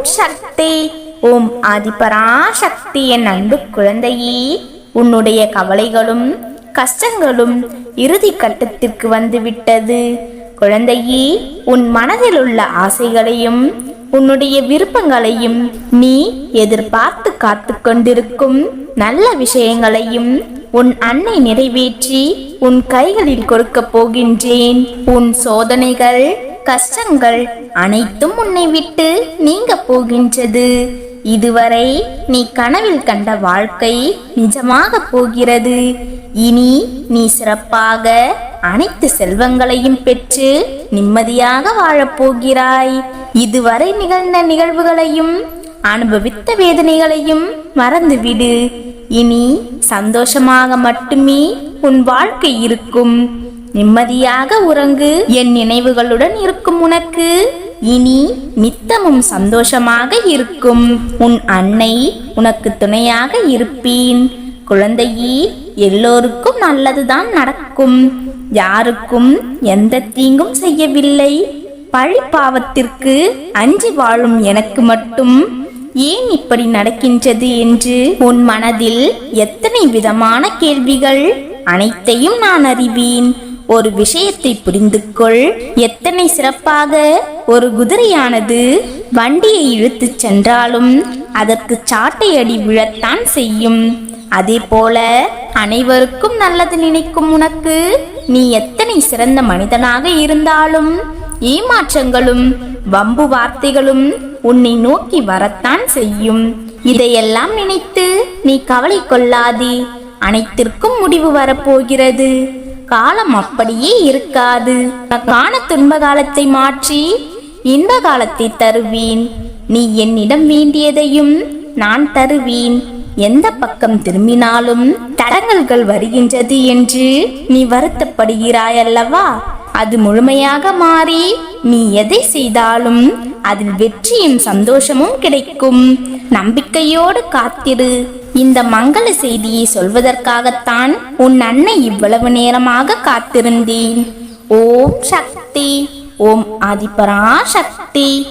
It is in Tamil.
ஓம் சக்தி. ஓம் ஆதிபராசக்தி என் அன்பு குழந்தையே. உன்னுடைய கவலைகளும் கஷ்டங்களும் இறுதி கட்டத்திற்கு வந்துவிட்டது. குழந்தையே உன் மனதில் உள்ள ஆசைகளையும் உன்னுடைய விருப்பங்களையும் நீ எதிர்பார்த்து காத்து கொண்டிருக்கும் நல்ல விஷயங்களையும் உன் அன்னை நிறைவேற்றி உன் கைகளில் கொடுக்க போகின்றேன். உன் சோதனைகள் கஷ்டங்கள் அனைத்தும் உன்னை விட்டு நீங்க போகின்றது. இதுவரை நீ கனவில் கண்ட வாழ்க்கை நிஜமாக போகிறது. இனி நீ சிறப்பாக அனைத்து செல்வங்களையும் பெற்று நிம்மதியாக வாழப்போகிறாய் இதுவரை நிகழ்ந்த நிகழ்வுகளையும் அனுபவித்த வேதனைகளையும் மறந்துவிடு. இனி சந்தோஷமாக மட்டுமே உன் வாழ்க்கை இருக்கும். நிம்மதியாக உறங்கு. என் நினைவுகளுடன் இருக்கும் உனக்கு. இனி நித்தமும் சந்தோஷமாக இருக்கும். உன் அன்னை உனக்கு துணையாக இருப்பேன். குழந்தையே எல்லோருக்கும் நல்லதுதான் நடக்கும். யாருக்கும் எந்த தீங்கும் செய்யவில்லை. பழி பாவத்திற்கு அஞ்சி வாழும் எனக்கு மட்டும். ஏன் இப்படி நடக்கின்றது என்று உன் மனதில் எத்தனை விதமான கேள்விகள். அனைத்தையும் நான் அறிவேன். ஒரு விஷயத்தை புரிந்து கொள் எத்தனை சிறப்பாக? ஒரு குதிரையானது வண்டியை இழுத்துச் சென்றாலும் அதற்கு சாட்டை அடி விழத்தான் செய்யும். அதே போல அனைவருக்கும் நல்லது நினைக்கும் உனக்கு. நீ எத்தனை சிறந்த மனிதனாக இருந்தாலும் ஏமாற்றங்களும் வம்பு வார்த்தைகளும் உன்னை நோக்கி வரத்தான் செய்யும். இதையெல்லாம் நினைத்து நீ கவலை கொள்ளாதே. அனைத்திற்கும் முடிவு வரப்போகிறது. காலம் அப்படியே இருக்காது. காண துன்ப காலத்தை மாற்றி இன்ப காலத்தை தருவேன். நீ என்னிடம் வேண்டியதையும் நான் தருவேன். எந்த பக்கம் திரும்பினாலும் தடங்கல்கள் வருகின்றது என்று நீ வருத்தப்படுகிறாய் அல்லவா அது முழுமையாக மாறி நீ எதை செய்தாலும் அதில் வெற்றியும் சந்தோஷமும் கிடைக்கும். நம்பிக்கையோடு காத்திரு. இந்த மங்கள செய்தியை சொல்வதற்காகத்தான் உன் அன்னை இவ்வளவு நேரமாக காத்திருந்தேன். ஓம் சக்தி ஓம் ஆதிபரா சக்தி